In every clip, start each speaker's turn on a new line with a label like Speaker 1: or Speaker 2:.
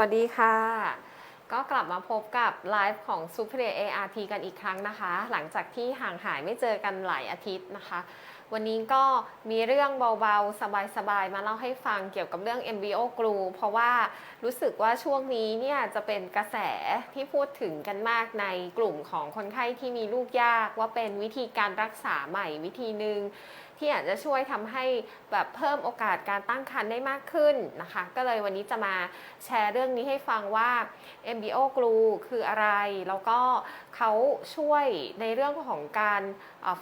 Speaker 1: วัสดีค่ะ ก็กลับมาพบกับไลฟ์ของ Super ART กันอีกครั้งนะคะ หลังจากที่ห่างหายไม่เจอกันหลายอาทิตย์นะคะ วันนี้ก็มีเรื่องเบาๆ สบายๆ มาเล่าให้ฟังเกี่ยวกับเรื่อง MBO glue เพราะว่ารู้สึกว่าช่วงนี้เนี่ยจะเป็นกระแสที่พูดถึงกันมากในกลุ่มของคนไข้ที่มีลูกยาก ว่าเป็นวิธีการรักษาใหม่วิธีหนึ่ง ที่อาจจะช่วยทำให้แบบเพิ่มโอกาสการตั้งครรภ์ได้มากขึ้นนะคะ ก็เลยวันนี้จะมาแชร์เรื่องนี้ให้ฟังว่า MBO glue คืออะไร แล้วก็เขาช่วยในเรื่องของการ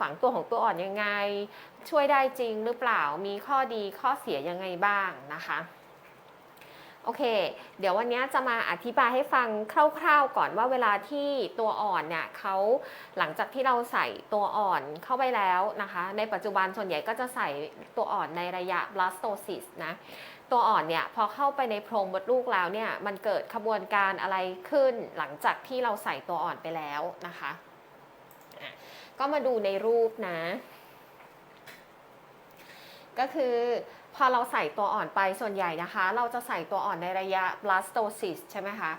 Speaker 1: ฝังตัวของตัวอ่อนยังไง ช่วยได้จริงหรือเปล่ามีข้อดีข้อเสียยังไงบ้างนะคะ โอเค เดี๋ยววันนี้จะมาอธิบายให้ฟังคร่าวๆก่อนว่าเวลาที่ตัวอ่อนเนี่ยเขาหลังจากที่เราใส่ตัวอ่อนเข้าไปแล้วนะคะ ในปัจจุบันส่วนใหญ่ก็จะใส่ตัวอ่อนในระยะ blastocyst นะตัวอ่อนเนี่ยพอเข้าไปในโพรงมดลูกแล้วเนี่ยมันเกิดขบวนการอะไรขึ้น หลังจากที่เราใส่ตัวอ่อนไปแล้วนะคะ ก็มาดูในรูปนะ ก็คือพอเราใส่ตัวอ่อนไปส่วนใหญ่นะคะ เราจะใส่ตัวอ่อนในระยะ blastocyst ใช่ไหมคะ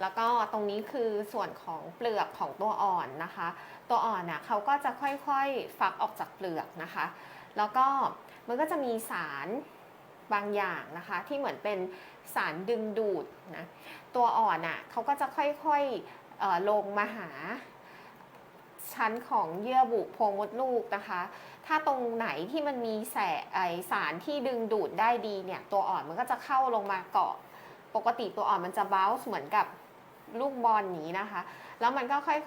Speaker 1: แล้วก็ตรงนี้คือส่วนของเปลือกของตัวอ่อนนะคะ ตัวอ่อนน่ะเขาก็จะค่อยๆฟักออกจากเปลือกนะคะ แล้วก็มันก็จะมีสารบางอย่างนะคะ ที่เหมือนเป็นสารดึงดูดนะตัวอ่อนน่ะเขาก็จะค่อยๆเอ่อลงมาหา ชั้นของเยื่อบุโพรงมดลูกนะคะ ถ้าตรงไหนที่มันมีแสไอสารที่ดึงดูดได้ดีเนี่ย ตัวอ่อนมันก็จะเข้าลงมาเกาะ ปกติตัวอ่อนมันจะบ้าเหมือนกับลูกบอลนี้นะคะ แล้วมันก็ค่อย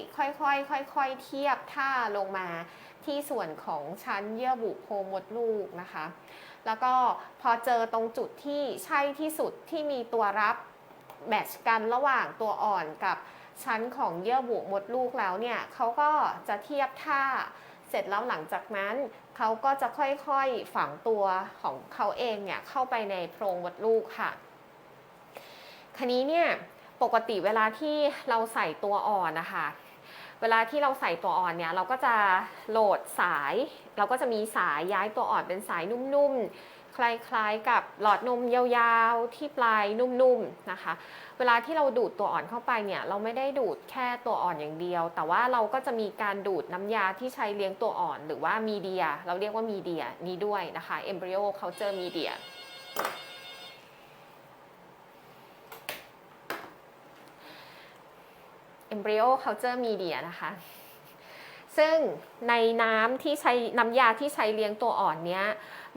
Speaker 1: ๆ ค่อยๆ ค่อยๆ เทียบท่าลงมาที่ส่วนของชั้นเยื่อบุโพรงมดลูกนะคะ แล้วก็พอเจอตรงจุดที่ใช่ที่สุดที่มีตัวรับแมทช์กันระหว่างตัวอ่อนกับ ชั้นของเยื่อบุมดลูกแล้วเนี่ยเขาก็จะเทียบท่าเสร็จแล้วหลังจากนั้นเขาก็จะค่อยๆฝังตัวของเขาเองเนี่ยเข้าไปในโพรงมดลูกค่ะคันนี้เนี่ยปกติเวลาที่เราใส่ตัวอ่อนนะคะเวลาที่เราใส่ตัวอ่อนเนี่ยเราก็จะโหลดสาย เราก็จะมีสายย้ายตัวอ่อนเป็นสายนุ่มๆ คล้ายๆกับหลอดนมยาวๆ ที่ปลายนุ่มๆนะคะ เวลาที่เราดูดตัวอ่อนเข้าไปเนี่ยเราไม่ได้ดูดแค่ตัวอ่อนอย่างเดียว แต่ว่าเราก็จะมีการดูดน้ำยาที่ใช้เลี้ยงตัวอ่อน หรือว่ามีเดีย เราเรียกว่ามีเดียนี้ด้วยนะคะ embryo culture media embryo culture media นะคะ ซึ่งในน้ำที่ใช้น้ำยาที่ใช้เลี้ยงตัวอ่อนเนี้ย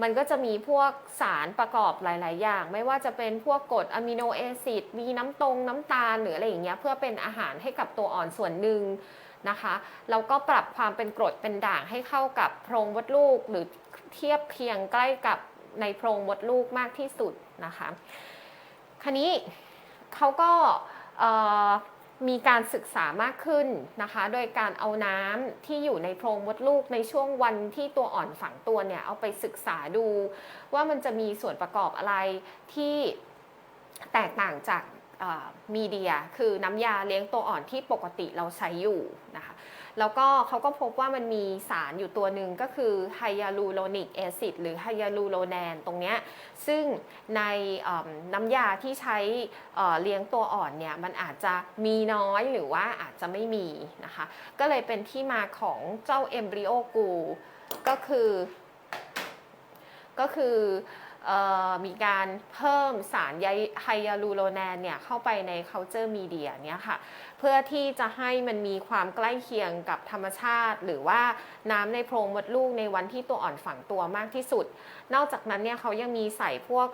Speaker 1: มันก็จะมีพวกสารประกอบหลาย ๆ อย่าง ไม่ว่าจะเป็นพวกกรดอะมิโนแอซิดมีน้ำตรงน้ำตาลหรืออะไรอย่างเงี้ยเพื่อเป็นอาหารให้กับตัวอ่อนส่วนหนึ่งนะคะแล้วก็ปรับความเป็นกรดเป็นด่างให้เข้ากับโพรงมดลูก หรือเทียบเคียงใกล้กับในโพรงมดลูกมากที่สุดนะคะ ครนี้เขาก็เมีการศึกษามากขึ้นนะคะ โดยการเอาน้ำที่อยู่ในโพรงมดลูกในช่วงวันที่ตัวอ่อนฝังตัวเนี่ยเอาไปศึกษาดู ว่ามันจะมีส่วนประกอบอะไรที่แตกต่างจาก มีเดียคือน้ำยาเลี้ยงตัวอ่อนที่ปกติเราใช้อยู่นะคะแล้วก็เขาก็พบว่ามันมีสารอยู่ตัวหนึ่งก็คือไฮยาลูโรนิกแอซิดหรือไฮยาลูโรแนนตรงเนี้ยซึ่งในน้ำยาที่ใช้เลี้ยงตัวอ่อนเนี่ยมันอาจจะมีน้อยหรือว่าอาจจะไม่มีนะคะก็เลยเป็นที่มาของเจ้าเอมบริโอกูก็คือก็คือ มีการเพิ่มสารไฮยาลูโรแนนเนี่ยเข้าไปใน culture media เนี่ยค่ะเพื่อที่จะให้มันมีความใกล้เคียงกับธรรมชาติ หรือว่าน้ำในโพรงมดลูกในวันที่ตัวอ่อนฝังตัวมากที่สุด นอกจากนั้นเนี่ยเขายังมีใส่พวก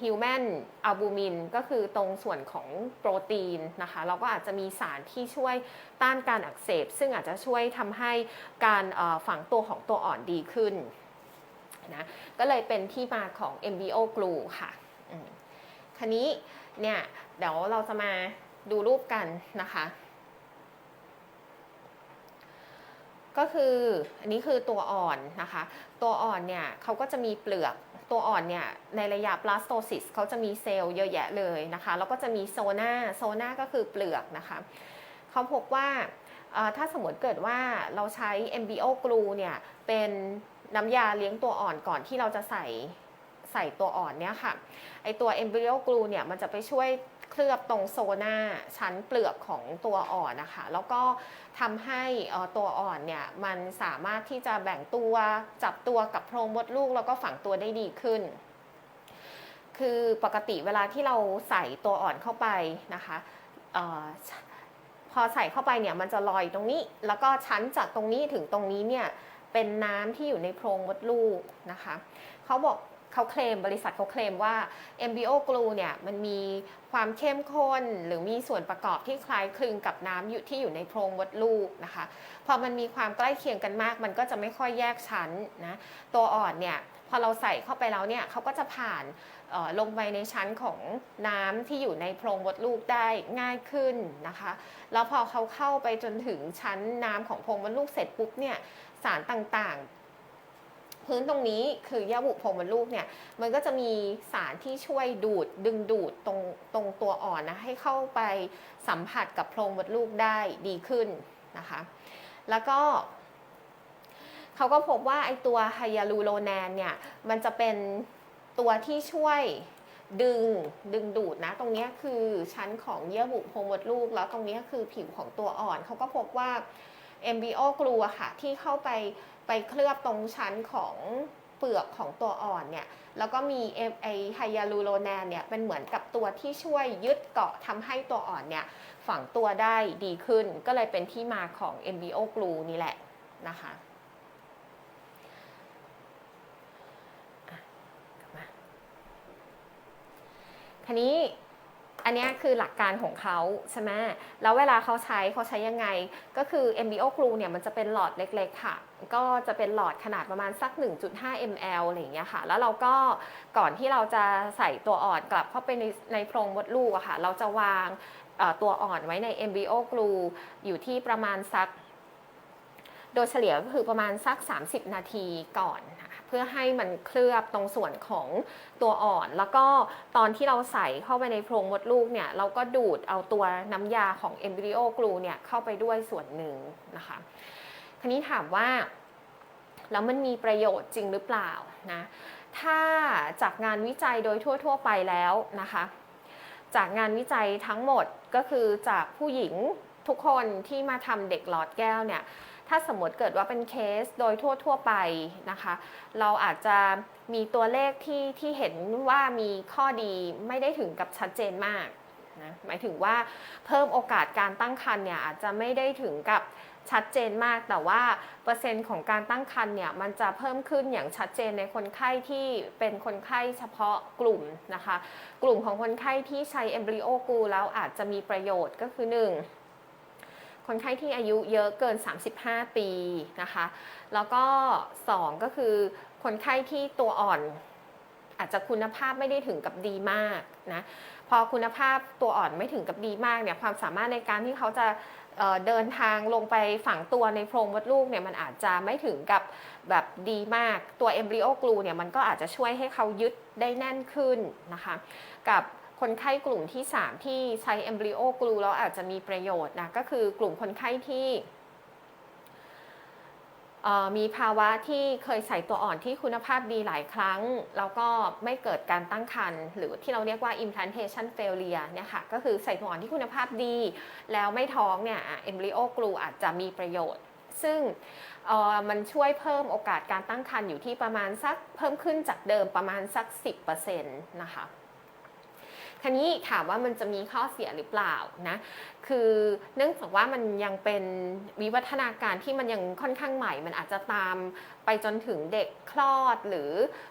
Speaker 1: ฮิวแมนอัลบูมินก็คือตรงส่วนของโปรตีนนะคะแล้วก็อาจจะมีสารที่ช่วยต้านการอักเสบ ซึ่งอาจจะช่วยทำให้การฝังตัวของตัวอ่อนดีขึ้น นะ ก็เลยเป็นที่มาของ MBO glue ค่ะคันนี้เนี่ยเดี๋ยวเราจะมาดูรูปกันนะคะ ก็คืออันนี้คือตัวอ่อนนะคะ ตัวอ่อนเนี่ยเขาก็จะมีเปลือกตัวอ่อนเนี่ยในระยะ blastocyst เขาจะมีเซลล์เยอะแยะเลยนะคะ แล้วก็จะมีโซนาโซนาก็คือเปลือกนะคะเขาพบว่าถ้าสมมติเกิดว่าเราใช้ MBO glue เนี่ยเป็น น้ำยาเลี้ยงตัวอ่อนก่อนที่เราจะใส่ใส่ตัวอ่อนเนี่ยค่ะ ไอตัว embryo glue เนี่ยมันจะไปช่วยเคลือบตรงโซน่าชั้นเปลือกของตัวอ่อนนะคะ แล้วก็ทำให้ตัวอ่อนเนี่ยมันสามารถที่จะแบ่งตัวจับตัวกับโพรงมดลูกแล้วก็ฝังตัวได้ดีขึ้น คือปกติเวลาที่เราใส่ตัวอ่อนเข้าไปนะคะออพอใส่เข้าไปเนี่ยมันจะลอยตรงนี้ แล้วก็ชั้นจากตรงนี้ถึงตรงนี้เนี่ย เป็นน้ำที่อยู่ในโพรงมดลูกนะคะเขาบอกเขาเคลมบริษัทเขาเคลมว่า MBO Glue เนี่ยมันมีความเข้มข้นหรือมีส่วนประกอบที่คล้ายคลึงกับน้ำอยู่ที่อยู่ในโพรงมดลูกนะคะ พอมันมีความใกล้เคียงกันมาก มันก็จะไม่ค่อยแยกชั้นนะตัวอ่อนเนี่ยพอเราใส่เข้าไปแล้วเนี่ยเขาก็จะผ่านลงไปในชั้นของน้ำที่อยู่ในโพรงมดลูกได้ง่ายขึ้นนะคะ แล้วพอเขาเข้าไปจนถึงชั้นน้ำของโพรงมดลูกเสร็จปุ๊บเนี่ย สารต่างๆ พื้นตรงนี้คือยาบุโพรงมลูกเนี่ยมันก็จะมีสารที่ช่วยดูดดึงดูดตรงตรงตัวอ่อนนะให้เข้าไปสัมผัสกับโพรงมดลูกได้ดีขึ้นนะคะ แล้วก็เขาก็พบว่าไอตัวไฮยาลูโรแนนเนี่ยมันจะเป็นตัวที่ช่วยดึงดึงดูดนะ ตรงนี้คือชั้นของเยื่อบุโพรงมดลูก แล้วตรงนี้คือผิวของตัวอ่อน เขาก็พบว่า MBO กลูอะค่ะ ที่เข้าไปไปเคลือบตรงชั้นของเปลือกของตัวอ่อนเนี่ย แล้วก็มีไอไฮยาลูโรแนนเนี่ยเป็นเหมือนกับตัวที่ช่วยยึดเกาะทำให้ตัวอ่อนเนี่ยฝังตัวได้ดีขึ้น ก็เลยเป็นที่มาของ MBO glue นี่แหละนะคะอะกลับมาทีนี้ อันนี้คือหลักการของเขาใช่ไหมแล้วเวลาเขาใช้เขาใช้ยังไง ก็คือ MBO glue เนี่ยมันจะเป็นหลอดเล็กๆค่ะ ก็จะเป็นหลอดขนาดประมาณสัก 1.5 ml อะไรอย่างเงี้ยค่ะ แล้วเราก็ก่อนที่เราจะใส่ตัวอ่อนกลับเข้าไปในในโพรงมดลูกอะค่ะ เราจะวางตัวอ่อนไว้ใน MBO glue อยู่ที่ประมาณสัก โดยเฉลี่ยก็คือประมาณสัก 30 นาทีก่อน เพื่อให้มันเคลือบตรงส่วนของตัวอ่อน แล้วก็ตอนที่เราใส่เข้าไปในโพรงมดลูกเนี่ยเราก็ดูดเอาตัวน้ำยาของ Embryo Glue เนี่ยเข้าไปด้วยส่วนหนึ่งนะคะทีนี้ถามว่าแล้วมันมีประโยชน์จริงหรือเปล่านะถ้าจากงานวิจัยโดยทั่ว ๆ ไปแล้วนะคะ จากงานวิจัยทั้งหมดก็คือจากผู้หญิงทุกคนที่มาทำเด็กหลอดแก้วเนี่ย ถ้าสมมติเกิดว่าเป็นเคสโดยทั่ว ๆ ไปนะคะ เราอาจจะมีตัวเลขที่ที่เห็นว่ามีข้อดีไม่ได้ถึงกับชัดเจนมากนะหมายถึงว่าเพิ่มโอกาสการตั้งครรภ์เนี่ยอาจจะไม่ได้ถึงกับชัดเจนมาก แต่ว่าเปอร์เซ็นต์ของการตั้งครรภ์เนี่ยมันจะเพิ่มขึ้นอย่างชัดเจนในคนไข้ที่เป็นคนไข้เฉพาะกลุ่มนะคะ กลุ่มของคนไข้ที่ใช้ Embryo g l u แล้วอาจจะมีประโยชน์ก็คือ 1 คนไข้ที่อายุเยอะเกิน 35 ปีนะคะ แล้วก็ 2 ก็คือคนไข้ที่ตัวอ่อนอาจจะคุณภาพไม่ได้ถึงกับดีมากนะพอคุณภาพตัวอ่อนไม่ถึงกับดีมากเนี่ยความสามารถในการที่เขาจะเเดินทางลงไปฝังตัวในโพรงมดลูกเนี่ยมันอาจจะไม่ถึงกับแบบดีมากตัว Embryo Glue เนี่ยมันก็อาจจะช่วยให้เขายึดได้แน่นขึ้นนะคะ กับ คนไข้กลุ่มที่ 3 ที่ใช้ Embryo Glue แล้วอาจจะมีประโยชน์นะก็คือกลุ่มคนไข้ที่มีภาวะที่เคยใส่ตัวอ่อนที่คุณภาพดีหลายครั้ง แล้วก็ไม่เกิดการตั้งครรภ์หรือที่เราเรียกว่า implantation failure เนี่ยค่ะก็คือใส่ตัวอ่อนที่คุณภาพดี แล้วไม่ท้องเนี่ยอะ Embryo Glue อาจจะมีประโยชน์ ซึ่งมันช่วยเพิ่มโอกาสการตั้งครรภ์อยู่ที่ประมาณสักเพิ่มขึ้นจากเดิมประมาณสัก 10%นะคะ ทีนี้ถามว่ามันจะมีข้อเสียหรือเปล่านะ คือเนื่องจากว่ามันยังเป็นวิวัฒนาการที่มันยังค่อนข้างใหม่ มันอาจจะตามไปจนถึงเด็กคลอดหรือ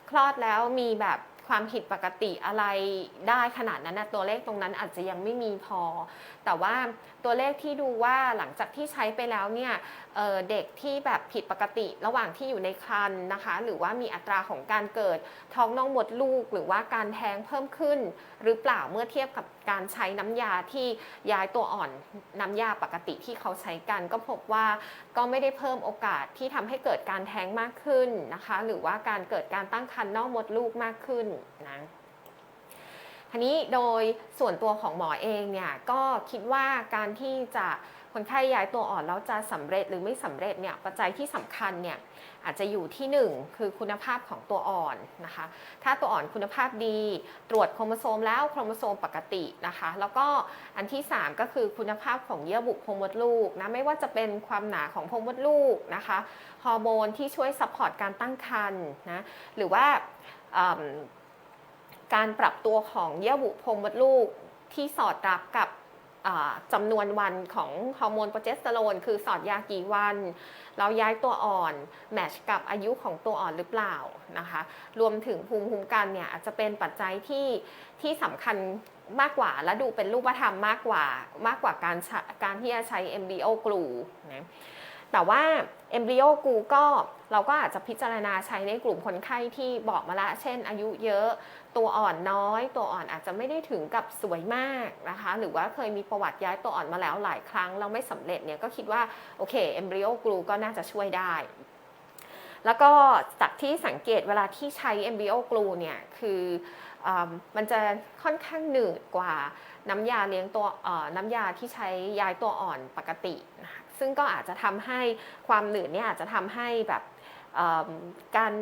Speaker 1: คลอดแล้วมีแบบ ความผิดปกติอะไรได้ขนาดนั้นนะตัวเลขตรงนั้นอาจจะยังไม่มีพอ แต่ว่าตัวเลขที่ดูว่าหลังจากที่ใช้ไปแล้วเนี่ยเเด็กที่แบบผิดปกติระหว่างที่อยู่ในครรภ์นะคะ หรือว่ามีอัตราของการเกิดท้องน้องหมดลูก หรือว่าการแท้งเพิ่มขึ้น หรือเปล่าเมื่อเทียบกับ การใช้น้ำยาที่ย้ายตัวอ่อนน้ำยาปกติที่เขาใช้กัน ก็พบว่าก็ไม่ได้เพิ่มโอกาสที่ทำให้เกิดการแท้งมากขึ้นนะคะ หรือว่าการเกิดการตั้งครรภ์นอกมดลูกมากขึ้นนะทีนี้โดยส่วนตัวของหมอเองเนี่ยก็คิดว่าการที่จะ คนไข้ย้ายตัวอ่อนแล้วจะสำเร็จหรือไม่สำเร็จเนี่ยปัจจัยที่สำคัญเนี่ยอาจจะอยู่ที่หนึ่งคือคุณภาพของตัวอ่อนนะคะ ถ้าตัวอ่อนคุณภาพดี ตรวจโครโมโซมแล้วโครโมโซมปกตินะคะ แล้วก็อันที่ 3 ก็คือคุณภาพของเยื่อบุโพรงมดลูกนะไม่ว่าจะเป็นความหนาของโพรงมดลูกนะคะฮอร์โมนที่ช่วยซัพพอร์ตการตั้งครรภ์นะหรือว่าการปรับตัวของเยื่อบุโพรงมดลูกที่สอดรับกับ จำนวนวันของฮอร์โมนโปรเจสเตอโรนคือสอดยากี่วัน เราย้ายตัวอ่อนแมชกับอายุของตัวอ่อนหรือเปล่านะคะ รวมถึงภูมิคุ้มกันเนี่ยอาจจะเป็นปัจจัยที่ที่สำคัญมากกว่าและดูเป็นรูปธรรมมากกว่ามากกว่าการใช้การที่จะใช้ MBO กลูนะ แต่ว่า embryo glue ก็เราก็อาจจะพิจารณาใช้ในกลุ่มคนไข้ที่บอกมาละ เช่น อายุเยอะ ตัวอ่อนน้อย ตัวอ่อนอาจจะไม่ได้ถึงกับสวยมากนะคะ หรือว่าเคยมีประวัติย้ายตัวอ่อนมาแล้วหลายครั้งแล้วไม่สำเร็จเนี่ยก็คิดว่าโอเค embryo glue ก็น่าจะช่วยได้ แล้วก็จากที่สังเกตเวลาที่ใช้ embryo glue เนี่ยคืออมันจะค่อนข้างหนืดกว่าน้ำยาเลี้ยงตัวเอ่อน้ำยาที่ใช้ย้ายตัวอ่อนปกตินะคะ ซึ่งก็อาจจะทำให้ความหนืดเนี่ยอาจจะทำให้แบบการ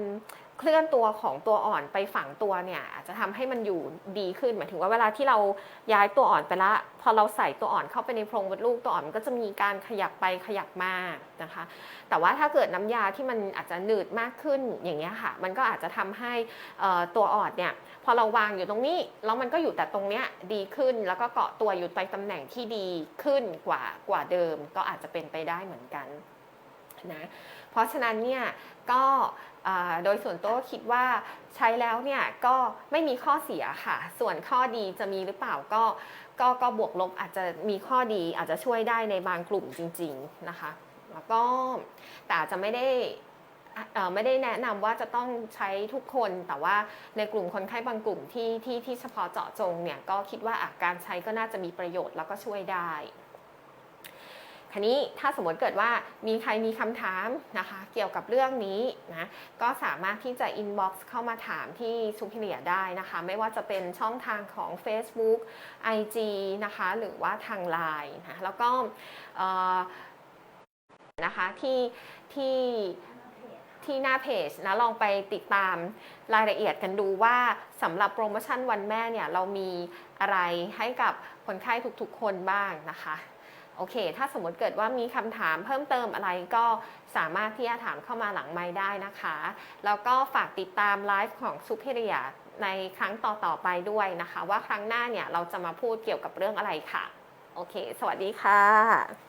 Speaker 1: เคลื่อนตัวของตัวอ่อนไปฝังตัวเนี่ยอาจจะทำให้มันอยู่ดีขึ้นหมายถึงว่าเวลาที่เราย้ายตัวอ่อนไปละพอเราใส่ตัวอ่อนเข้าไปในโพรงมดลูกตัวอ่อนมันก็จะมีการขยับไปขยับมานะคะ แต่ว่าถ้าเกิดน้ำยาที่มันอาจจะหนืดมากขึ้นอย่างเงี้ยค่ะ มันก็อาจจะทำให้ตัวอ่อนเนี่ยพอเราวางอยู่ตรงนี้แล้วมันก็อยู่แต่ตรงเนี้ยดีขึ้น แล้วก็เกาะตัวอยู่ในตำแหน่งที่ดีขึ้นกว่ากว่าเดิมก็อาจจะเป็นไปได้เหมือนกันนะ ราะฉะนั้นเนี่ยก็โดยส่วนตัวคิดว่าใช้แล้วเนี่ยก็ไม่มีข้อเสียค่ะ ส่วนข้อดีจะมีหรือเปล่าก็ก็ก็บวกลบอาจจะมีข้อดีอาจจะช่วยได้ในบางกลุ่มจริง ๆนะคะ แล้วก็แต่อาจจะไม่ได้ไม่ได้แนะนำว่าจะต้องใช้ทุกคนแต่ว่าในกลุ่มคนไข้บางกลุ่มที่ที่ที่เฉพาะเจาะจงเนี่ยก็คิดว่าอาการใช้ก็น่าจะมีประโยชน์แล้วก็ช่วยได้ คันนี้ถ้าสมมติเกิดว่ามีใครมีคำถามนะคะ เกี่ยวกับเรื่องนี้นะก็สามารถที่จะ inbox เข้ามาถามที่ซูพิเลียได้นะคะ ไม่ว่าจะเป็นช่องทางของ Facebook IG นะคะหรือว่าทาง Line นะแล้วก็นะคะที่ที่ที่หน้าเพจนะลองไปติดตามรายละเอียดกันดูว่าสำหรับโปรโมชั่นวันแม่เนี่ยเรามีอะไรให้กับคนไข้ทุกๆคนบ้างนะคะ โอเค ถ้าสมมติเกิดว่ามีคำถามเพิ่มเติมอะไรก็สามารถที่จะถามเข้ามาหลังไม้ได้นะคะ แล้วก็ฝากติดตามไลฟ์ของซูเ e เรียในครั้งต่อๆไปด้วยนะคะ ว่าครั้งหน้าเนี่ยเราจะมาพูดเกี่ยวกับเรื่องอะไรค่ะ โอเค สวัสดีค่ะ